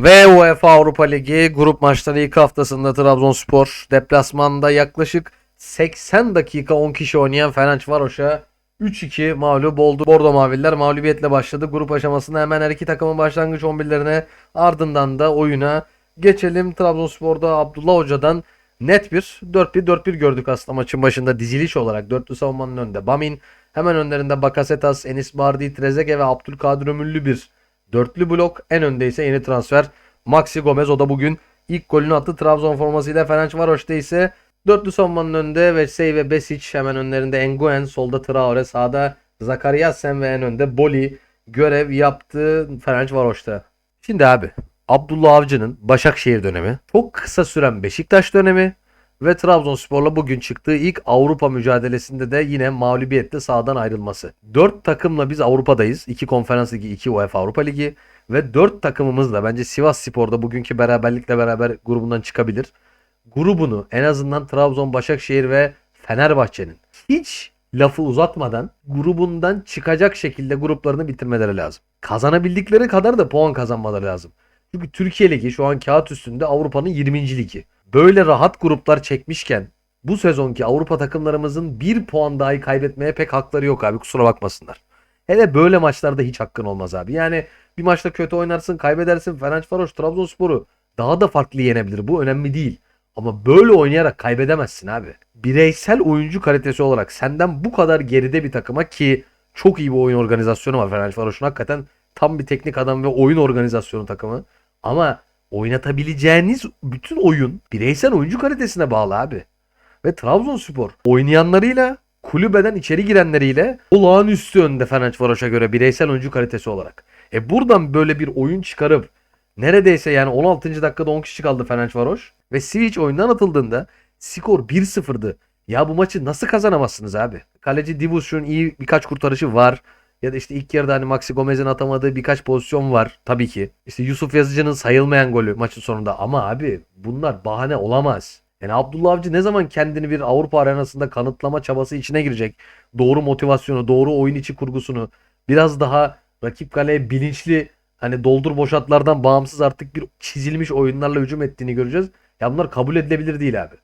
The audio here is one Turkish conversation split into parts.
Ve UEFA Avrupa Ligi grup maçları ilk haftasında Trabzonspor deplasmanda yaklaşık 80 dakika 10 kişi oynayan Ferencvaros'a 3-2 mağlup oldu. Bordo Maviller mağlubiyetle başladı. Grup aşamasında hemen her iki takımın başlangıç 11'lerine ardından da oyuna geçelim. Trabzonspor'da Abdullah Hoca'dan net bir 4-1-4-1 gördük aslında maçın başında diziliş olarak. Dörtlü savunmanın önünde Bamin, hemen önlerinde Bakasetas, Enis Bardi, Trezeguet ve Abdülkadir Ömürlü bir dörtlü blok. En önde ise yeni transfer Maxi Gomez. O da bugün ilk golünü attı Trabzon formasıyla. Ferencvaros'ta ise dörtlü savunmanın önünde Vesey ve Besic hemen önlerinde Enguen, solda Traore, sağda Zakariasen ve en önde Boli görev yaptı Ferencvaros'ta. Şimdi abi Abdullah Avcı'nın Başakşehir dönemi, çok kısa süren Beşiktaş dönemi ve Trabzonspor'la bugün çıktığı ilk Avrupa mücadelesinde de yine mağlubiyetle sahadan ayrılması. 4 takımla biz Avrupa'dayız. 2 Konferans Ligi, 2 UEFA Avrupa Ligi ve 4 takımımızla bence Sivas Spor'da bugünkü beraberlikle beraber grubundan çıkabilir. Grubunu en azından Trabzon, Başakşehir ve Fenerbahçe'nin hiç lafı uzatmadan grubundan çıkacak şekilde gruplarını bitirmeleri lazım. Kazanabildikleri kadar da puan kazanmaları lazım. Çünkü Türkiye Ligi şu an kağıt üstünde Avrupa'nın 20. ligi. Böyle rahat gruplar çekmişken bu sezonki Avrupa takımlarımızın bir puan dahi kaybetmeye pek hakları yok abi kusura bakmasınlar. Hele böyle maçlarda hiç hakkın olmaz abi. Yani bir maçta kötü oynarsın, kaybedersin. Fenerbahçe, Trabzonspor'u daha da farklı yenebilir. Bu önemli değil. Ama böyle oynayarak kaybedemezsin abi. Bireysel oyuncu kalitesi olarak senden bu kadar geride bir takıma ki çok iyi bir oyun organizasyonu var Fenerbahçe'nin. Hakikaten tam bir teknik adam ve oyun organizasyonu takımı. Ama oynatabileceğiniz bütün oyun bireysel oyuncu kalitesine bağlı abi. Ve Trabzonspor oynayanlarıyla kulübeden içeri girenleriyle olağanüstü önde Fenerbahçe'ye göre bireysel oyuncu kalitesi olarak. E buradan böyle bir oyun çıkarıp neredeyse yani 16. dakikada 10 kişi kaldı Fenerbahçe ve Switch oyundan atıldığında skor 1-0'dı. Ya bu maçı nasıl kazanamazsınız abi? Kaleci Divus'un iyi birkaç kurtarışı var. Ya da işte ilk yarıda hani Maxi Gomez'in atamadığı birkaç pozisyon var tabii ki. İşte Yusuf Yazıcı'nın sayılmayan golü maçın sonunda. Ama abi bunlar bahane olamaz. Yani Abdullah Avcı ne zaman kendini bir Avrupa arenasında kanıtlama çabası içine girecek? Doğru motivasyonu, doğru oyun içi kurgusunu biraz daha rakip kaleye bilinçli hani doldur boşatlardan bağımsız artık bir çizilmiş oyunlarla hücum ettiğini göreceğiz. Ya bunlar kabul edilebilir değil abi.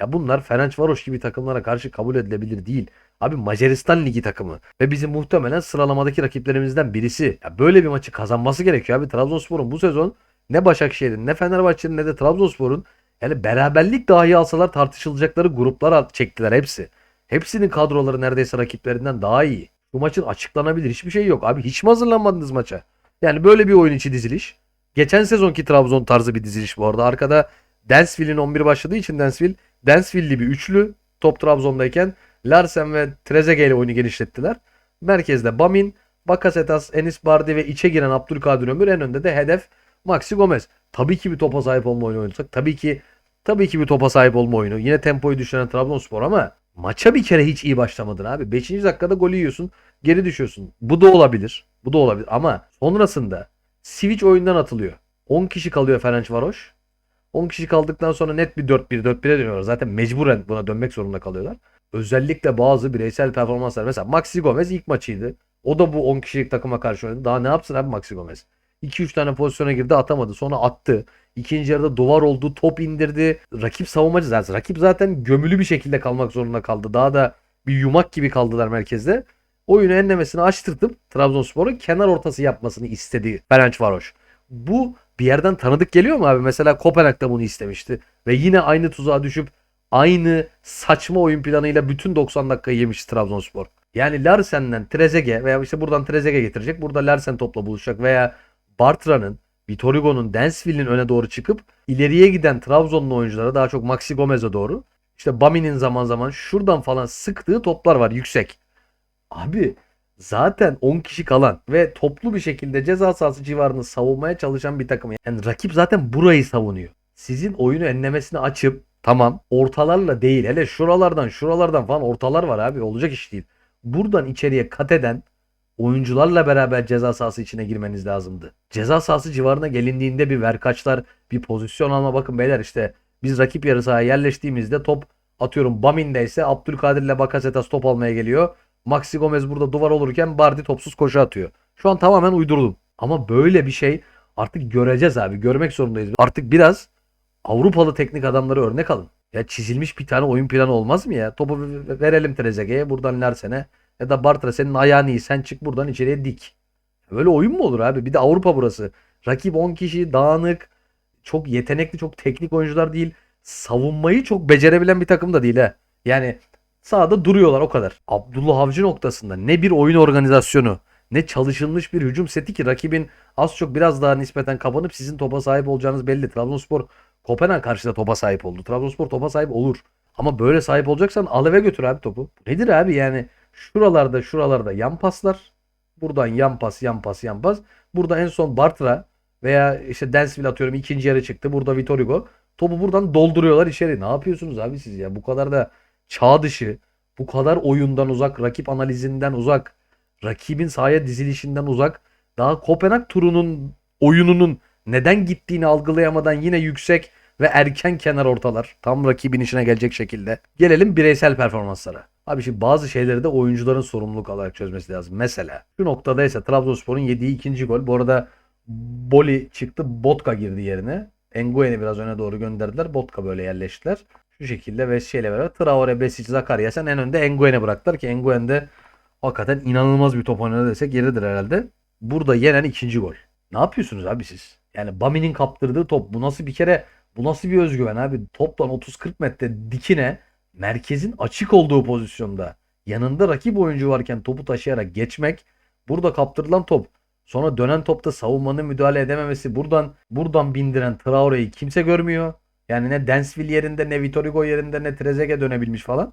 Ya bunlar Ferencvaros gibi takımlara karşı kabul edilebilir değil. Abi Macaristan Ligi takımı ve bizim muhtemelen sıralamadaki rakiplerimizden birisi. Ya böyle bir maçı kazanması gerekiyor abi. Trabzonspor'un bu sezon ne Başakşehir'in ne Fenerbahçe'nin ne de Trabzonspor'un yani beraberlik dahi alsalar tartışılacakları gruplar çektiler hepsi. Hepsinin kadroları neredeyse rakiplerinden daha iyi. Bu maçın açıklanabilir hiçbir şey yok. Abi hiç mi hazırlanmadınız maça? Yani böyle bir oyun içi diziliş. Geçen sezonki Trabzon tarzı bir diziliş bu arada. Arkada Dansville'in 11 başladığı için Dansville, Dansville'li bir üçlü top Trabzon'dayken Larsen ve Trezeguet ile oyunu genişlettiler. Merkezde Bamin, Bakasetas, Enis Bardi ve içe giren Abdülkadir Ömür en önde de hedef Maxi Gomez. Tabii ki bir topa sahip olma oyunu oynasak. Tabii ki tabii ki bir topa sahip olma oyunu. Yine tempoyu düşüren Trabzonspor ama maça bir kere hiç iyi başlamadın abi. 5. dakikada golü yiyorsun. Geri düşüyorsun. Bu da olabilir. Bu da olabilir ama sonrasında Switch oyundan atılıyor. 10 kişi kalıyor Ferencvaros. 10 kişi kaldıktan sonra net bir 4-1 4-1'e dönüyorlar. Zaten mecburen buna dönmek zorunda kalıyorlar. Özellikle bazı bireysel performanslar. Mesela Maxi Gomez ilk maçıydı. O da bu 10 kişilik takıma karşı oynadı. Daha ne yapsın abi Maxi Gomez? 2-3 tane pozisyona girdi atamadı. Sonra attı. İkinci yarıda duvar oldu. Top indirdi. Rakip savunmacı zaten. Rakip zaten gömülü bir şekilde kalmak zorunda kaldı. Daha da bir yumak gibi kaldılar merkezde. Oyunu enlemesini açtırtıp Trabzonspor'un kenar ortası yapmasını istedi Ferencvaros. Bu bir yerden tanıdık geliyor mu abi? Mesela Kopenhag'da bunu istemişti. Ve yine aynı tuzağa düşüp aynı saçma oyun planıyla bütün 90 dakikayı yemiş Trabzonspor. Yani Larsen'den Trezeguet veya işte buradan Trezeguet getirecek. Burada Larsen topla buluşacak veya Bartra'nın, Vitor Hugo'nun, Dansville'in öne doğru çıkıp ileriye giden Trabzonlu oyunculara daha çok Maxi Gomez'e doğru işte Bami'nin zaman zaman şuradan falan sıktığı toplar var yüksek. Abi zaten 10 kişi kalan ve toplu bir şekilde ceza sahası civarını savunmaya çalışan bir takım. Yani rakip zaten burayı savunuyor. Sizin oyunu enlemesini açıp tamam ortalarla değil hele şuralardan şuralardan falan ortalar var abi olacak iş değil. Buradan içeriye kat eden oyuncularla beraber ceza sahası içine girmeniz lazımdı. Ceza sahası civarına gelindiğinde bir verkaçlar, bir pozisyon alma bakın beyler işte biz rakip yarı sahaya yerleştiğimizde top atıyorum Bamin'de ise Abdülkadir ile Bakasetas top almaya geliyor. Maxi Gomez burada duvar olurken Bardi topsuz koşu atıyor. Şu an tamamen uydurdum. Ama böyle bir şey Artık göreceğiz abi. Görmek zorundayız. Artık biraz Avrupalı teknik adamları örnek alın. Ya çizilmiş bir tane oyun planı olmaz mı ya? Topu verelim Trezeguet'e buradan Larsen'e ya da Bartra senin ayağını iyi sen çık buradan içeriye dik. Böyle oyun mu olur abi? Bir de Avrupa burası. Rakip 10 kişi dağınık, çok yetenekli, çok teknik oyuncular değil. Savunmayı çok becerebilen bir takım da değil ha. Yani sahada duruyorlar o kadar. Abdullah Avcı noktasında ne bir oyun organizasyonu, ne çalışılmış bir hücum seti ki rakibin az çok biraz daha nispeten kapanıp sizin topa sahip olacağınız belli. Trabzonspor Kopenhag karşıda topa sahip oldu. Trabzonspor topa sahip olur. Ama böyle sahip olacaksan al eve götür abi topu. Nedir abi yani şuralarda şuralarda yan paslar. Buradan yan pas yan pas yan pas. Burada en son Bartra veya işte Densville atıyorum ikinci yarı çıktı. Burada Vitor Hugo. Topu buradan dolduruyorlar içeri. Ne yapıyorsunuz abi siz ya? Bu kadar da çağ dışı, bu kadar oyundan uzak, rakip analizinden uzak, rakibin sahaya dizilişinden uzak. Daha Kopenhag turunun oyununun neden gittiğini algılayamadan yine yüksek ve erken kenar ortalar. Tam rakibin işine gelecek şekilde. Gelelim bireysel performanslara. Abi şimdi bazı şeyleri de oyuncuların sorumluluk alarak çözmesi lazım. Mesela şu noktada ise Trabzonspor'un yediği ikinci gol. Bu arada Boli çıktı. Botka girdi yerine. Enguen'i biraz öne doğru gönderdiler. Botka böyle yerleştiler. Şu şekilde ve şeyle beraber Traore, Besic, Zakaryasen en önde Enguen'i bıraktılar ki Enguen de hakikaten inanılmaz bir top oynadı desek yeridir herhalde. Burada yenen ikinci gol. Ne yapıyorsunuz abi siz? Yani Bami'nin kaptırdığı top bu nasıl bir kere bu nasıl bir özgüven abi? Toptan 30-40 metre dikine merkezin açık olduğu pozisyonda yanında rakip oyuncu varken topu taşıyarak geçmek burada kaptırılan top sonra dönen topta savunmanın müdahale edememesi buradan buradan bindiren Traore'yi kimse görmüyor. Yani ne Densville yerinde ne Vitor Hugo yerinde ne Trezeguet dönebilmiş falan.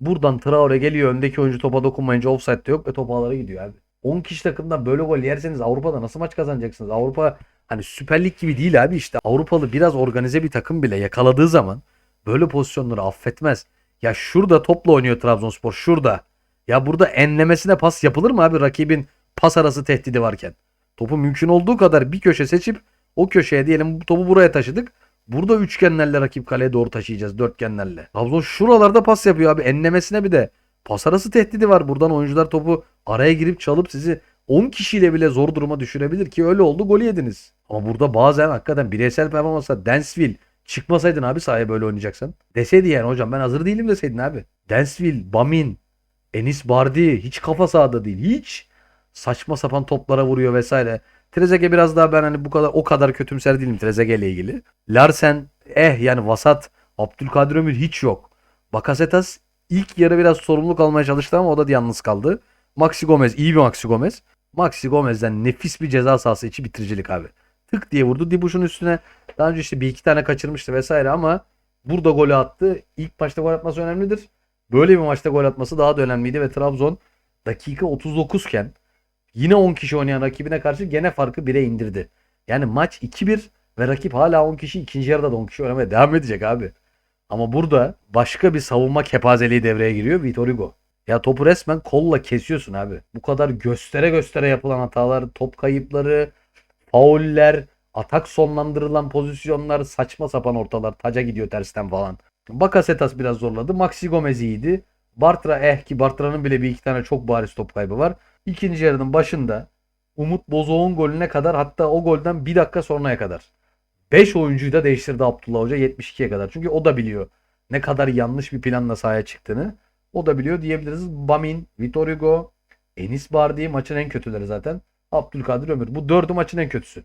Buradan Traore geliyor öndeki oyuncu topa dokunmayınca offside de yok ve top ağlara gidiyor abi. 10 kişi takımdan böyle gol yerseniz Avrupa'da nasıl maç kazanacaksınız? Avrupa hani Süper Lig gibi değil abi işte. Avrupalı biraz organize bir takım bile yakaladığı zaman böyle pozisyonları affetmez. Ya şurada topla oynuyor Trabzonspor şurada. Ya burada enlemesine pas yapılır mı abi rakibin pas arası tehdidi varken? Topu mümkün olduğu kadar bir köşe seçip o köşeye diyelim topu buraya taşıdık. Burada üçgenlerle rakip kaleye doğru taşıyacağız dörtgenlerle. Trabzon şuralarda pas yapıyor abi enlemesine bir de. Pas arası tehdidi var. Buradan oyuncular topu araya girip çalıp sizi 10 kişiyle bile zor duruma düşürebilir ki öyle oldu golü yediniz. Ama burada bazen hakikaten bireysel performansa Densville çıkmasaydın abi sahaya böyle oynayacaksan. Deseydi yani hocam ben hazır değilim deseydin abi. Densville, Bamin, Enis Bardi hiç kafa sahada değil. Hiç saçma sapan toplara vuruyor vesaire. Trezeguet biraz daha ben hani bu kadar o kadar kötümser değilim Trezeguet ile ilgili. Larsen eh yani vasat. Abdülkadir Ömür hiç yok. Bakasetas ilk yarı biraz sorumluluk almaya çalıştı ama o da yalnız kaldı. Maxi Gomez iyi bir Maxi Gomez. Maxi Gomez'den nefis bir ceza sahası içi bitiricilik abi. Tık diye vurdu Dibuş'un üstüne. Daha önce işte bir iki tane kaçırmıştı vesaire ama burada golü attı. İlk maçta gol atması önemlidir. Böyle bir maçta gol atması daha da önemliydi ve Trabzon dakika 39 iken yine 10 kişi oynayan rakibine karşı gene farkı 1'e indirdi. Yani maç 2-1 ve rakip hala 10 kişi ikinci yarıda da 10 kişi oynamaya devam edecek abi. Ama burada başka bir savunma kepazeliği devreye giriyor Vitor Hugo. Ya topu resmen kolla kesiyorsun abi. Bu kadar göstere göstere yapılan hatalar, top kayıpları, fauller, atak sonlandırılan pozisyonlar, saçma sapan ortalar, taca gidiyor tersten falan. Bakasetas biraz zorladı. Maxi Gomez iyiydi. Bartra eh ki Bartra'nın bile bir iki tane çok bariz top kaybı var. İkinci yarının başında Umut Bozok'un golüne kadar hatta o golden bir dakika sonraya kadar. 5 oyuncuyu da değiştirdi Abdullah Hoca 72'ye kadar. Çünkü o da biliyor ne kadar yanlış bir planla sahaya çıktığını. O da biliyor diyebiliriz. Bamin, Vitor Hugo, Enis Bardi maçın en kötüleri zaten. Abdülkadir Ömür. Bu dördü maçın en kötüsü.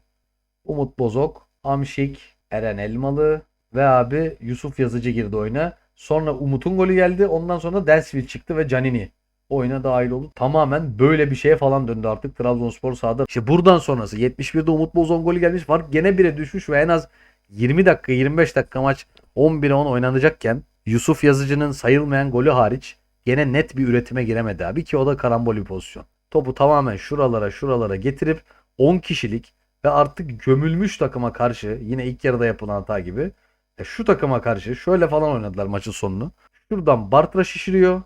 Umut Bozok, Amşik, Eren Elmalı ve abi Yusuf Yazıcı girdi oyuna. Sonra Umut'un golü geldi. Ondan sonra Densville çıktı ve Canini oyuna dahil oldu. Tamamen böyle bir şeye falan döndü artık Trabzonspor sahada. İşte buradan sonrası 71'de Umut Bozok'un golü gelmiş. Fark gene 1'e düşmüş ve en az 20 dakika 25 dakika maç 11'e 10 oynanacakken Yusuf Yazıcı'nın sayılmayan golü hariç gene net bir üretime giremedi abi ki o da karambol bir pozisyon. Topu tamamen şuralara şuralara getirip 10 kişilik ve artık gömülmüş takıma karşı yine ilk yarıda yapılan hata gibi e şu takıma karşı şöyle falan oynadılar maçın sonunu. Şuradan Bartra şişiriyor.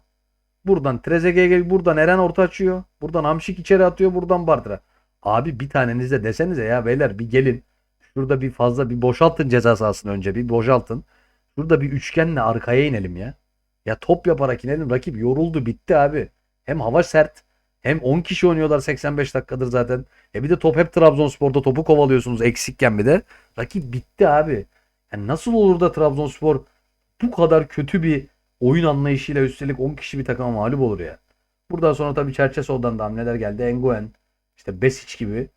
Buradan Trezeguet buradan Eren orta açıyor. Buradan Hamşik içeri atıyor, buradan Bartra. Abi bir taneniz de desenize ya beyler bir gelin. Şurada bir fazla bir boşaltın ceza sahasını önce bir boşaltın. Şurada bir üçgenle arkaya inelim ya. Ya top yaparak inelim. Rakip yoruldu bitti abi. Hem hava sert Hem 10 kişi oynuyorlar 85 dakikadır zaten. E bir de top hep Trabzonspor'da topu kovalıyorsunuz eksikken bir de. Rakip bitti abi. Yani nasıl olur da Trabzonspor bu kadar kötü bir oyun anlayışıyla üstelik 10 kişi bir takıma mağlup olur ya. Buradan sonra tabii Çerçesov'dan da hamleler geldi. Enguen, işte Besic gibi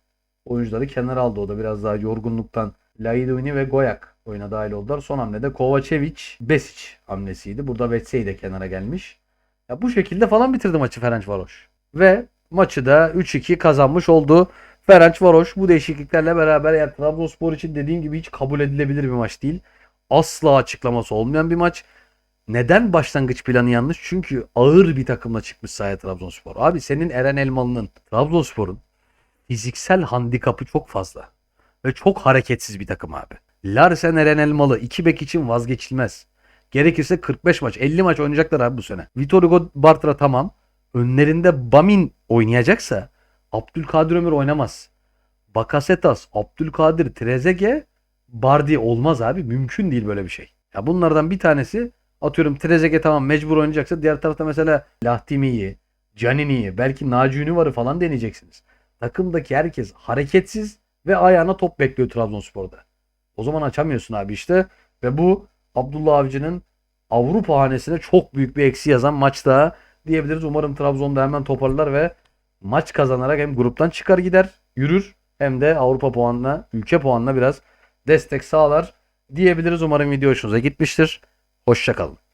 oyuncuları kenara aldı. O da biraz daha yorgunluktan Laidoni ve Goyak oyuna dahil oldular. Son hamlede Kovacevic, Besic hamlesiydi. Burada Vetsey de kenara gelmiş. Ya bu şekilde falan bitirdi maçı Ferencvaroş. Ve maçı da 3-2 kazanmış oldu. Ferencvaroş bu değişikliklerle beraber yani Trabzonspor için dediğim gibi hiç kabul edilebilir bir maç değil. Asla açıklaması olmayan bir maç. Neden başlangıç planı yanlış? Çünkü ağır bir takımla çıkmış sahaya Trabzonspor. Abi senin Eren Elmalı'nın Trabzonspor'un fiziksel handikapı çok fazla. Ve çok hareketsiz bir takım abi. Larsen Eren Elmalı iki bek için vazgeçilmez. Gerekirse 45 maç 50 maç oynayacaklar abi bu sene. Vitor Hugo Bartra tamam. Önlerinde Bamin oynayacaksa Abdülkadir Ömür oynamaz. Bakasetas, Abdülkadir, Trezege, Bardi olmaz abi. Mümkün değil böyle bir şey. Ya bunlardan bir tanesi atıyorum Trezege tamam mecbur oynayacaksa diğer tarafta mesela Lahtimi'yi, Canini'yi, belki Naci Ünüvar'ı falan deneyeceksiniz. Takımdaki herkes hareketsiz ve ayağına top bekliyor Trabzonspor'da. O zaman açamıyorsun abi işte ve bu Abdullah Avcı'nın Avrupa hanesine çok büyük bir eksi yazan maçta diyebiliriz. Umarım Trabzon'da hemen toparlar ve maç kazanarak hem gruptan çıkar gider, yürür hem de Avrupa puanına, ülke puanına biraz destek sağlar diyebiliriz. Umarım video hoşunuza gitmiştir. Hoşçakalın.